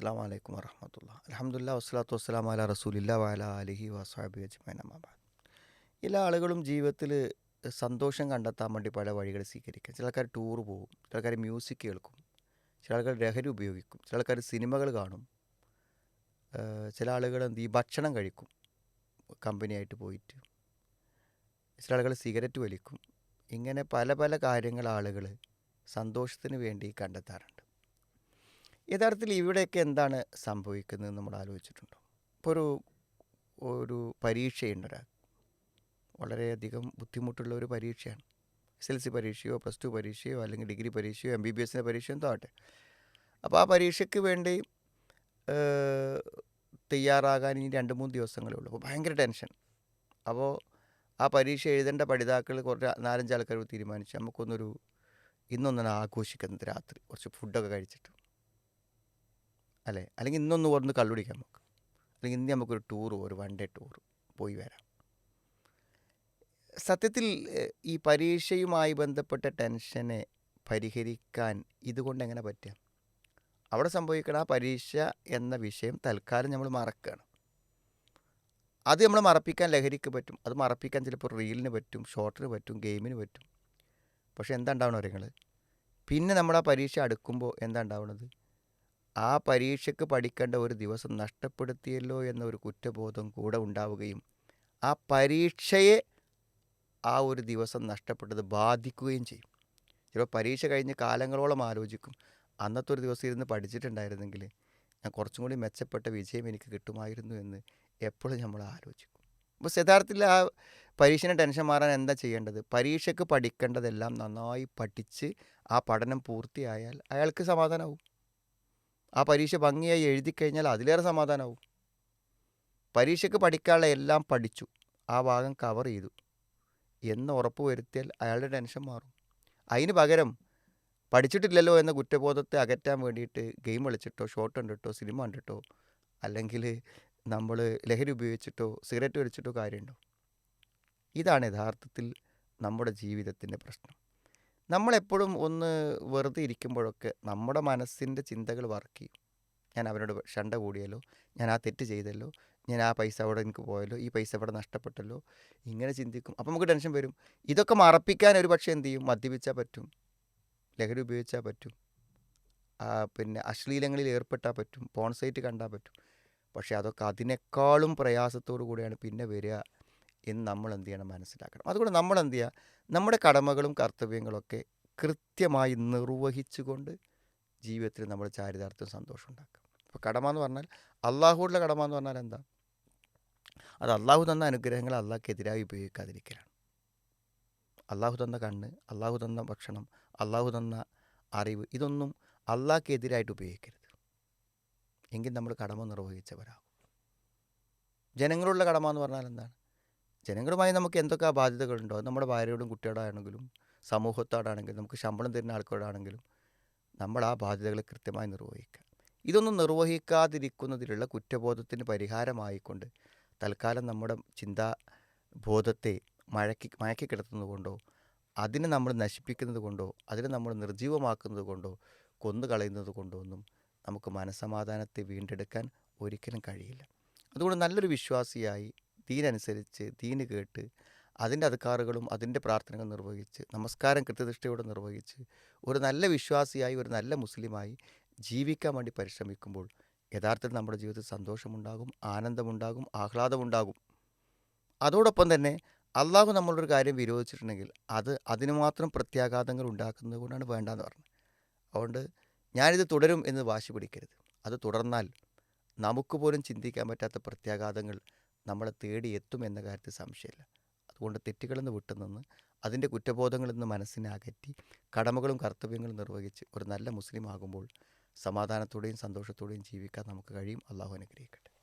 അസ്സാം വലൈക്കും വറഹമത്തുള്ള അലഹമുല്ല വസ്സലാത്തു വസ്സലാം അല റസൂലില്ല വാല അലഹി വസാബി അജ്മൈനമാബാദ് എല്ലാ ആളുകളും ജീവിതത്തിൽ സന്തോഷം കണ്ടെത്താൻ വേണ്ടി പല വഴികൾ സ്വീകരിക്കും. ചില ആൾക്കാർ ടൂർ പോകും ചില ആൾക്കാർ മ്യൂസിക് കേൾക്കും ചില ആൾക്കാർ ലഹരി ഉപയോഗിക്കും ചില ആൾക്കാർ സിനിമകൾ കാണും ചില ആളുകൾ എന്ത് ഈ ഭക്ഷണം കഴിക്കും കമ്പനിയായിട്ട് പോയിട്ട്. ചില ആളുകൾ സിഗരറ്റ് വലിക്കും. ഇങ്ങനെ പല പല കാര്യങ്ങൾ ആളുകൾ സന്തോഷത്തിന് വേണ്ടി കണ്ടെത്താറുണ്ട്. യഥാർത്ഥത്തിൽ ഇവിടെയൊക്കെ എന്താണ് സംഭവിക്കുന്നത് നമ്മൾ ആലോചിച്ചിട്ടുണ്ടോ? ഇപ്പോൾ ഒരു ഒരു പരീക്ഷയുണ്ട് ഒരാൾ വളരെയധികം ബുദ്ധിമുട്ടുള്ള ഒരു പരീക്ഷയാണ്. എസ് എൽ സി പരീക്ഷയോ പ്ലസ് ടു പരീക്ഷയോ അല്ലെങ്കിൽ ഡിഗ്രി പരീക്ഷയോ എം ബി ബി എസിന്റെ പരീക്ഷയോ എന്തോ ആട്ടെ അപ്പോൾ ആ പരീക്ഷയ്ക്ക് വേണ്ടി തയ്യാറാകാൻ ഇനി രണ്ട് മൂന്ന് ദിവസങ്ങളേ ഉള്ളൂ. അപ്പോൾ ഭയങ്കര ടെൻഷൻ. അപ്പോൾ ആ പരീക്ഷ എഴുതേണ്ട പഠിതാക്കൾ കുറച്ച് നാലഞ്ച് ആൾക്കാർ തീരുമാനിച്ചു നമുക്കൊന്നൊരു ഇന്നൊന്നാണ് ആഘോഷിക്കുന്നത് രാത്രി കുറച്ച് ഫുഡൊക്കെ കഴിച്ചിട്ട്. അല്ലേ? അല്ലെങ്കിൽ ഇന്നൊന്ന് ഒന്ന് കള്ളുടിക്കാം നമുക്ക് അല്ലെങ്കിൽ ഇന്ന് നമുക്കൊരു ടൂർ ഒരു വൺ ഡേ ടൂർ പോയി വരാം. സത്യത്തിൽ ഈ പരീക്ഷയുമായി ബന്ധപ്പെട്ട ടെൻഷനെ പരിഹരിക്കാൻ ഇതുകൊണ്ട് എങ്ങനെ പറ്റുക? അവിടെ സംഭവിക്കണ ആ പരീക്ഷ എന്ന വിഷയം തൽക്കാലം നമ്മൾ മറക്കുകയാണ്. അത് നമ്മൾ മറപ്പിക്കാൻ ലഹരിക്ക് പറ്റും. അത് മറപ്പിക്കാൻ ചിലപ്പോൾ റീലിന് പറ്റും ഷോർട്ടിന് പറ്റും ഗെയിമിന് പറ്റും. പക്ഷേ എന്താ ഉണ്ടാവണം നിങ്ങൾ? പിന്നെ നമ്മൾ ആ പരീക്ഷ അടുക്കുമ്പോൾ എന്താ ഉണ്ടാവുന്നത് ആ പരീക്ഷയ്ക്ക് പഠിക്കേണ്ട ഒരു ദിവസം നഷ്ടപ്പെടുത്തിയല്ലോ എന്ന ഒരു കുറ്റബോധം കൂടെ ഉണ്ടാവുകയും ആ പരീക്ഷയെ ആ ഒരു ദിവസം നഷ്ടപ്പെട്ടത് ബാധിക്കുകയും ചെയ്യും. ചിലപ്പോൾ പരീക്ഷ കഴിഞ്ഞ് കാലങ്ങളോളം ആലോചിക്കും. അന്നത്തെ ഒരു ദിവസം ഇരുന്ന് പഠിച്ചിട്ടുണ്ടായിരുന്നെങ്കിൽ ഞാൻ കുറച്ചും കൂടി മെച്ചപ്പെട്ട വിജയം എനിക്ക് കിട്ടുമായിരുന്നു എന്ന് എപ്പോഴും നമ്മൾ ആലോചിക്കും. അപ്പോൾ യഥാർത്ഥത്തിൽ ആ പരീക്ഷയുടെ ടെൻഷൻ മാറാൻ എന്താ ചെയ്യേണ്ടത്? പരീക്ഷയ്ക്ക് പഠിക്കേണ്ടതെല്ലാം നന്നായി പഠിച്ച് ആ പഠനം പൂർത്തിയായാൽ അയാൾക്ക് സമാധാനമാവും. ആ പരീക്ഷ ഭംഗിയായി എഴുതി കഴിഞ്ഞാൽ അതിലേറെ സമാധാനമാവും പരീക്ഷയ്ക്ക് പഠിക്കാനുള്ള എല്ലാം പഠിച്ചു. ആ ഭാഗം കവർ ചെയ്തു. എന്ന് ഉറപ്പ് വരുത്തിയാൽ അയാളുടെ ടെൻഷൻ മാറും. അതിന് പകരം പഠിച്ചിട്ടില്ലല്ലോ എന്ന കുറ്റബോധത്തെ അകറ്റാൻ വേണ്ടിയിട്ട് ഗെയിം കളിച്ചിട്ടോ ഷോട്ട് കണ്ടിട്ടോ സിനിമ കണ്ടിട്ടോ അല്ലെങ്കിൽ നമ്മൾ ലഹരി ഉപയോഗിച്ചിട്ടോ സിഗരറ്റ് വലിച്ചിട്ടോ കാര്യമുണ്ടോ? ഇതാണ് യഥാർത്ഥത്തിൽ നമ്മുടെ ജീവിതത്തിന്റെ പ്രശ്നം. നമ്മളെപ്പോഴും ഒന്ന് വെറുതെ ഇരിക്കുമ്പോഴൊക്കെ നമ്മുടെ മനസ്സിന്റെ ചിന്തകൾ വർക്ക് ചെയ്യും. ഞാൻ അവരോട് ഷണ്ട കൂടിയല്ലോ ഞാൻ ആ തെറ്റ് ചെയ്തല്ലോ ഞാൻ ആ പൈസ അവിടെ എനിക്ക് പോയല്ലോ ഈ പൈസ ഇവിടെ നഷ്ടപ്പെട്ടല്ലോ ഇങ്ങനെ ചിന്തിക്കും. അപ്പോൾ നമുക്ക് ടെൻഷൻ വരും. ഇതൊക്കെ മറപ്പിക്കാൻ ഒരു പക്ഷേ എന്ത് ചെയ്യും? മദ്യപിച്ചാൽ പറ്റും. ലഹരി ഉപയോഗിച്ചാൽ പറ്റും. പിന്നെ അശ്ലീലങ്ങളിൽ ഏർപ്പെട്ടാൽ പറ്റും. പോൺ സൈറ്റ് കണ്ടാൽ പറ്റും. പക്ഷേ അതൊക്കെ അതിനേക്കാളും പ്രയാസത്തോടു കൂടിയാണ് പിന്നെ വരിക എന്ന് നമ്മൾ എന്ത് ചെയ്യണം? മനസ്സിലാക്കണം. അതുകൊണ്ട് നമ്മൾ എന്ത് ചെയ്യുക? നമ്മുടെ കടമകളും കർത്തവ്യങ്ങളൊക്കെ കൃത്യമായി നിർവഹിച്ചുകൊണ്ട് ജീവിതത്തിൽ നമ്മൾ ചാരിതാർത്ഥ്യം സന്തോഷം ഉണ്ടാക്കുക അപ്പോൾ കടമ എന്ന് പറഞ്ഞാൽ അള്ളാഹുവിടെ കടമ എന്ന് പറഞ്ഞാൽ എന്താ? അത് അള്ളാഹു തന്ന അനുഗ്രഹങ്ങൾ അള്ളാഹ്ക്കെതിരായി ഉപയോഗിക്കാതിരിക്കലാണ്. അള്ളാഹു തന്ന കണ്ണ് അള്ളാഹു തന്ന ഭക്ഷണം അള്ളാഹു തന്ന അറിവ് ഇതൊന്നും അള്ളാഹ്ക്കെതിരായിട്ട് ഉപയോഗിക്കരുത്. എങ്കിൽ നമ്മൾ കടമ നിർവഹിച്ചവരാകും. ജനങ്ങളുള്ള കടമ എന്ന് പറഞ്ഞാൽ എന്താണ്? ജനങ്ങളുമായി നമുക്ക് എന്തൊക്കെ ബാധ്യതകളുണ്ടോ? നമ്മുടെ ഭാര്യയോടും കുട്ടിയോടാണെങ്കിലും സമൂഹത്തോടാണെങ്കിലും നമുക്ക് ശമ്പളം തരുന്ന ആൾക്കാരോടാണെങ്കിലും നമ്മൾ ആ ബാധ്യതകൾ കൃത്യമായി നിർവഹിക്കുക. ഇതൊന്നും നിർവഹിക്കാതിരിക്കുന്നതിലുള്ള കുറ്റബോധത്തിന് പരിഹാരമായിക്കൊണ്ട് തൽക്കാലം നമ്മുടെ ചിന്താ ബോധത്തെ മഴക്കി മയക്കി കിടത്തുന്നത് കൊണ്ടോ അതിനെ നമ്മൾ നശിപ്പിക്കുന്നത് കൊണ്ടോ അതിനെ നമ്മൾ നിർജീവമാക്കുന്നത് കൊണ്ടോ കൊന്നു കളയുന്നത് കൊണ്ടോ ഒന്നും നമുക്ക് മനസമാധാനത്തെ വീണ്ടെടുക്കാൻ ഒരിക്കലും കഴിയില്ല. അതുകൊണ്ട് നല്ലൊരു വിശ്വാസിയായി ദീനനുസരിച്ച് ദീന് കേട്ട് അതിന്റെ അധികാറുകളും അതിന്റെ പ്രാർത്ഥനകൾ നിർവഹിച്ച് നമസ്കാരം കൃത്യനിഷ്ഠയോടെ നിർവഹിച്ച് ഒരു നല്ല വിശ്വാസിയായി ഒരു നല്ല മുസ്ലിമായി ജീവിക്കാൻ വേണ്ടി പരിശ്രമിക്കുമ്പോൾ യഥാർത്ഥത്തിൽ നമ്മുടെ ജീവിതത്തിൽ സന്തോഷമുണ്ടാകും ആനന്ദമുണ്ടാകും ആഹ്ലാദമുണ്ടാകും. അതോടൊപ്പം തന്നെ അള്ളാഹു നമ്മളൊരു കാര്യം വിരോധിച്ചിട്ടുണ്ടെങ്കിൽ അത് അതിന് മാത്രം പ്രത്യാഘാതങ്ങൾ ഉണ്ടാക്കുന്നത് കൊണ്ടാണ് വേണ്ടെന്ന് പറഞ്ഞത്. അതുകൊണ്ട് ഞാനിത് തുടരും എന്ന് വാശി പിടിക്കരുത്. അത് തുടർന്നാൽ നമുക്ക് പോലും ചിന്തിക്കാൻ പറ്റാത്ത പ്രത്യാഘാതങ്ങൾ നമ്മളെ തേടി എത്തും എന്ന കാര്യത്തിൽ സംശയമില്ല. അതുകൊണ്ട് തെറ്റുകളിൽ നിന്ന് വിട്ടുനിന്ന് അതിന്റെ കുറ്റബോധങ്ങളിൽ നിന്ന് മനസ്സിനെ അകറ്റി കടമകളും കർത്തവ്യങ്ങളും നിർവഹിച്ച് ഒരു നല്ല മുസ്ലിം ആകുമ്പോൾ സമാധാനത്തോടെയും സന്തോഷത്തോടെയും ജീവിക്കാൻ നമുക്ക് കഴിയും. അള്ളാഹു അനുഗ്രഹിക്കട്ടെ.